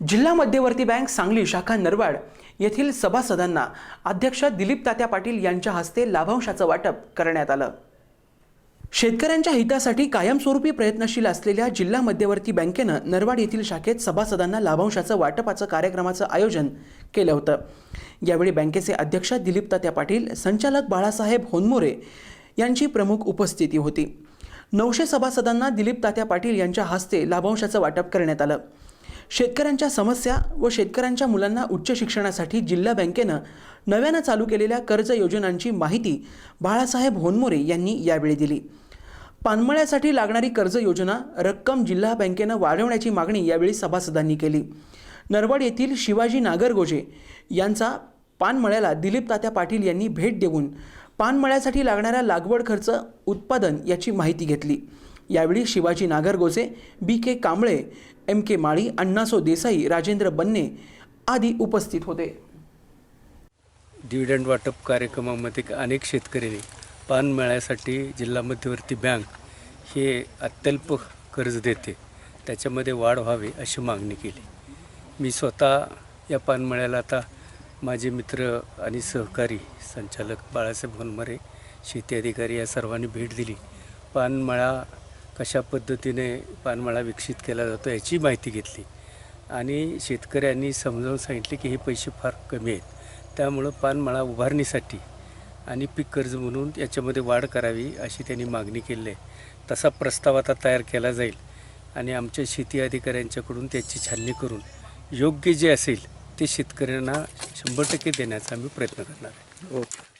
जिल्हा मध्यवर्ती बँक सांगली शाखा नरवाड येथील सभासदांना अध्यक्ष दिलीप तात्या पाटील यांच्या हस्ते लाभांशाचं वाटप करण्यात आलं. शेतकऱ्यांच्या हितासाठी कायमस्वरूपी प्रयत्नशील असलेल्या जिल्हा मध्यवर्ती बँकेनं नरवाड येथील शाखेत सभासदांना लाभांशाचं वाटपाचं कार्यक्रमाचं आयोजन केलं होतं. यावेळी बँकेचे अध्यक्ष दिलीप तात्या पाटील संचालक बाळासाहेब होनमोरे यांची प्रमुख उपस्थिती होती. नऊशे सभासदांना दिलीप तात्या पाटील यांच्या हस्ते लाभांशाचं वाटप करण्यात आलं. शेतकऱ्यांच्या समस्या व शेतकऱ्यांच्या मुलांना उच्च शिक्षणासाठी जिल्हा बँकेनं नव्यानं चालू केलेल्या कर्ज योजनांची माहिती बाळासाहेब होनमोरे यांनी यावेळी दिली. पानमळ्यासाठी लागणारी कर्ज योजना रक्कम जिल्हा बँकेनं वाढवण्याची मागणी यावेळी सभासदांनी केली. नरवड येथील शिवाजी नागरगोजे यांचा पानमळ्याला दिलीप तात्या पाटील यांनी भेट देऊन पानमळ्यासाठी लागणारा लागवड खर्च उत्पादन याची माहिती घेतली. यावेळी Shivaji Nagargoje B K Kambale M K Mali Annaso Desai Rajendra Banne आदी उपस्थित होते. डिव्हिडंड वाटप कार्यक्रमामध्ये अनेक शेतकऱ्यांनी पान मिळायसाठी जिल्हा मध्यवर्ती बँक हे अत्यल्प कर्ज देते. त्याच्यामध्ये वाढ व्हावी अशी मागणी केली. मी स्वतः या पानमळ्याला आता माझे मित्र आणि सहकारी संचालक बाळासाहेब होनमरे शेती अधिकारी या सर्वांनी भेट दिली. पानमळा कशा पद्धतीने पानमळा विकसित केला जातो याची माहिती घेतली. आणि शेतकऱ्यांनी समजावून सांगितले की हे पैसे फार कमी आहेत. त्यामुळं पानमळा उभारणीसाठी आणि पीक कर्ज म्हणून याच्यामध्ये वाढ करावी अशी त्यांनी मागणी केली आहे. तसा प्रस्ताव आता तयार केला जाईल आणि आमच्या शेती अधिकाऱ्यांच्याकडून त्याची छाननी करून योग्य जे असेल ते शेतकऱ्यांना शंभर टक्के देण्याचा आम्ही प्रयत्न करणार आहे. ओके.